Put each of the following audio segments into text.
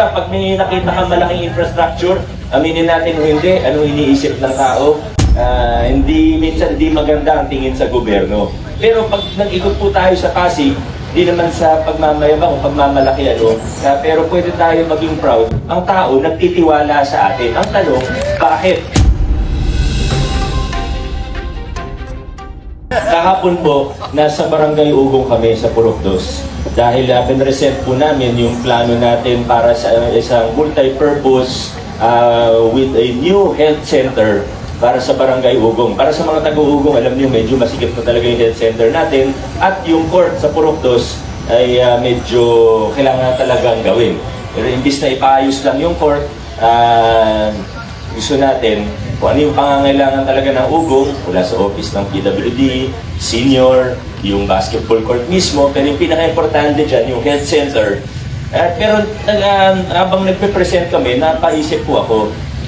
ba? Pag may nakita kang malaking infrastructure, aminin natin o hindi, anong iniisip ng tao? Ah, hindi, minsan hindi maganda ang tingin sa gobyerno. Pero pag nag-ikot po tayo sa Pasig, di naman sa pagmamayabang o pagmamalaki ano, ah, pero pwede tayo maging proud. Ang tao nagtitiwala sa atin. Ang tanong, bakit? Kahapon po, nasa Barangay Ugong kami sa Purokdos. Dahil uh, pinresent po namin yung plano natin para sa isang multi-purpose uh, with a new health center para sa Barangay Ugong. Para sa mga taga-Ugong, alam niyo medyo masikip na talaga yung health center natin at yung court sa Purokdos ay uh, medyo kailangan talagang gawin. Pero imbis na ipaayos lang yung court, uh, gusto natin kung ano yung pangangailangan talaga ng ugong mula sa office ng PWD, senior, yung basketball court mismo, pero yung pinaka-importante dyan, yung health center. At pero nag, um, habang nagpe-present kami, napaisip po ako,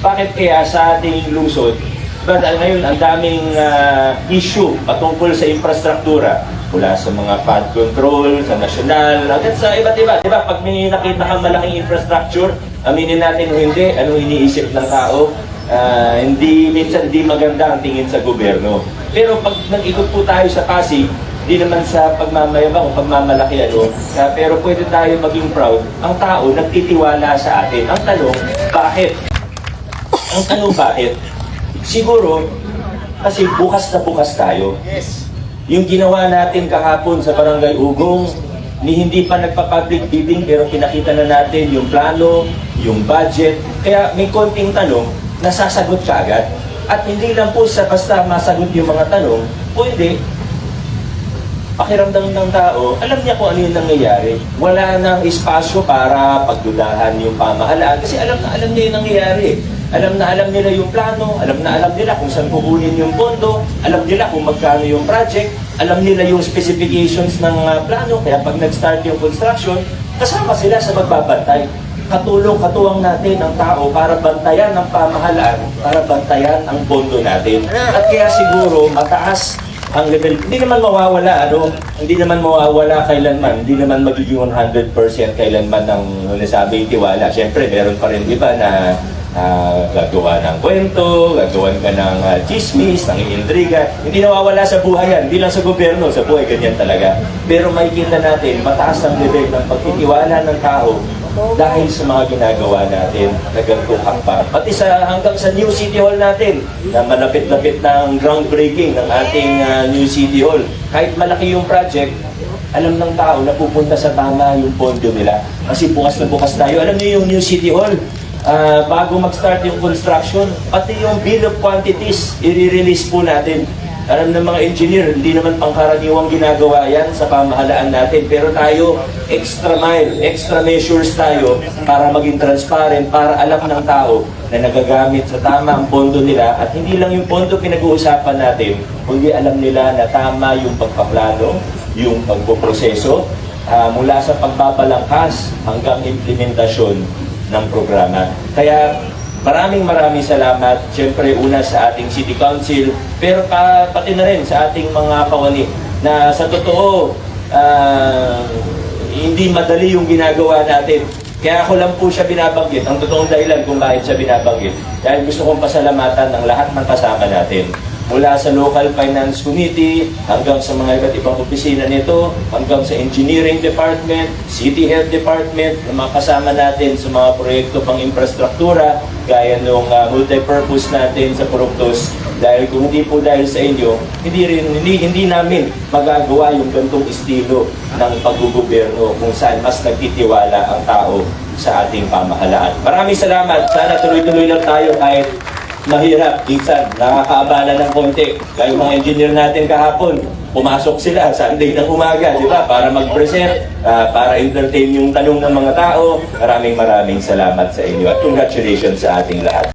bakit kaya sa ating lungsod, but uh, ngayon ang daming uh, issue patungkol sa infrastruktura mula sa mga flood control, sa national, hanggang sa iba't iba. Di ba? Pag may nakita kang malaking infrastructure, aminin natin o hindi, anong iniisip ng tao, Ah, hindi minsan hindi maganda ang tingin sa gobyerno. Pero pag nag-ikot po tayo sa Pasig, di naman sa pagmamayabang o pagmamalaki ano, ah, pero pwede tayo maging proud. Ang tao nagtitiwala sa atin. Ang tanong, bakit? Ang tanong bakit? Siguro, kasi bukas na bukas tayo. Yung ginawa natin kahapon sa Barangay Ugong, ni hindi pa nagpa-public bidding pero pinakita na natin yung plano, yung budget. Kaya may konting tanong, nasasagot ka agad. At hindi lang po sa basta masagot yung mga tanong, pwede, pakiramdam ng tao, alam niya kung ano yung nangyayari. Wala nang espasyo para pagdudahan yung pamahalaan kasi alam na alam niya yung nangyayari. Alam na alam nila yung plano, alam na alam nila kung saan kukunin yung pondo, alam nila kung magkano yung project, alam nila yung specifications ng uh, plano, kaya pag nag-start yung construction, kasama sila sa magbabantay. Katulong, katuwang natin ang tao para bantayan ang pamahalaan, para bantayan ang pondo natin. At kaya siguro mataas ang level, hindi naman mawawala, ano, hindi naman mawawala kailanman, hindi naman magiging 100% kailanman ng nasabi tiwala. Siyempre, meron pa rin iba na ah, gagawa ng kwento, gagawan ka ng ah, chismis, ng iintriga. Hindi nawawala sa buhay yan, hindi lang sa gobyerno, sa buhay ganyan talaga. Pero makikita natin, mataas ang level ng pagtitiwala ng tao dahil sa mga ginagawa natin na ganitong hakbang. Pati sa hanggang sa New City Hall natin na malapit-lapit na ang groundbreaking ng ating ah, New City Hall. Kahit malaki yung project, alam ng tao na pupunta sa tama yung pondo nila. Kasi bukas na bukas tayo. Alam niyo yung New City Hall, ah, bago mag-start yung construction, pati yung bill of quantities, i-release po natin. Alam ng mga engineer, hindi naman pangkaraniwang ginagawa yan sa pamahalaan natin. Pero tayo, extra mile, extra measures tayo para maging transparent, para alam ng tao na nagagamit sa tama ang pondo nila. At hindi lang yung pondo pinag-uusapan natin, kundi alam nila na tama yung pagpaplano, yung pagpoproseso, ah, mula sa pagbabalangkas hanggang implementasyon ng programa. Kaya maraming maraming salamat. Siyempre una sa ating City Council, pero pa, pati na rin sa ating mga kawani na sa totoo ah, hindi madali yung ginagawa natin. Kaya ako lang po siya binabanggit, ang totoong dahilan kung bakit siya binabanggit. Dahil gusto kong pasalamatan ng lahat ng kasama natin. Mula sa local finance committee, hanggang sa mga iba't ibang opisina nito, hanggang sa engineering department, city health department, na mga kasama natin sa mga proyekto pang infrastruktura, gaya nung uh, multi-purpose natin sa Puroktos. Dahil kung hindi po dahil sa inyo, hindi, rin, hindi, hindi namin magagawa yung gantong estilo ng paggugobyerno kung saan mas nagtitiwala ang tao sa ating pamahalaan. Maraming salamat. Sana tuloy-tuloy lang tayo kahit mahirap, minsan nakakaabala ng konti. Kaya mga engineer natin kahapon, pumasok sila Sunday ng umaga, di ba? Para mag-present, ah, para entertain yung tanong ng mga tao. Maraming maraming salamat sa inyo at congratulations sa ating lahat.